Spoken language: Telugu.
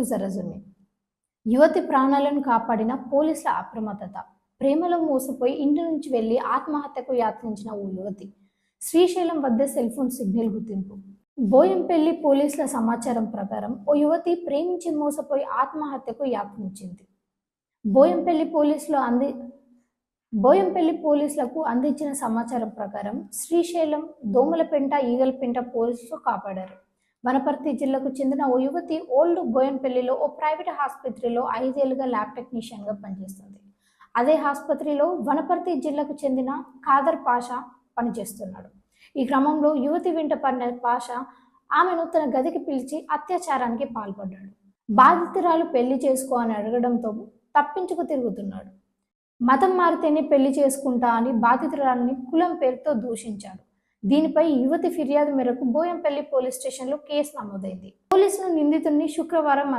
గుండెలు జరజున్నాయి యువతి ప్రాణాలను కాపాడిన పోలీసుల అప్రమత్తత. ప్రేమలో మోసపోయి ఇంటి నుంచి వెళ్ళి ఆత్మహత్యకు యాత్రించిన ఓ యువతి. శ్రీశైలం వద్ద సెల్ ఫోన్ సిగ్నల్ గుర్తింపు. బోయంపల్లి పోలీసుల సమాచారం ప్రకారం ఓ యువతి ప్రేమించి మోసపోయి ఆత్మహత్యకు యాత్రించింది. బోయంపల్లి పోలీసులు అంది బోయంపల్లి పోలీసులకు అందించిన సమాచారం ప్రకారం శ్రీశైలం దోమలపెంట ఈగలపెంట పోలీసులు కాపాడారు. వనపర్తి జిల్లాకు చెందిన ఓ యువతి ఓల్డ్ బోయన్పల్లిలో ఓ ప్రైవేట్ ఆసుపత్రిలో ఐదేళ్ళుగా ల్యాబ్ టెక్నీషియన్గా పనిచేస్తుంది. అదే ఆసుపత్రిలో వనపర్తి జిల్లాకు చెందిన ఖాదర్ పాషా పనిచేస్తున్నాడు. ఈ క్రమంలో యువతి వెంట పడిన పాషా ఆమెను తన గదికి పిలిచి అత్యాచారానికి పాల్పడ్డాడు. బాధితురాలు పెళ్ళి చేసుకో అని అడగడంతో తప్పించుకు తిరుగుతున్నాడు. మతం మారితేనే పెళ్ళి చేసుకుంటా అని బాధితురాలని కులం పేరుతో దూషించాడు. దీనిపై యువతి ఫిర్యాదు మేరకు బోయంపల్లి పోలీస్ స్టేషన్లో కేసు నమోదైంది. పోలీసులు నిందితుడిని శుక్రవారం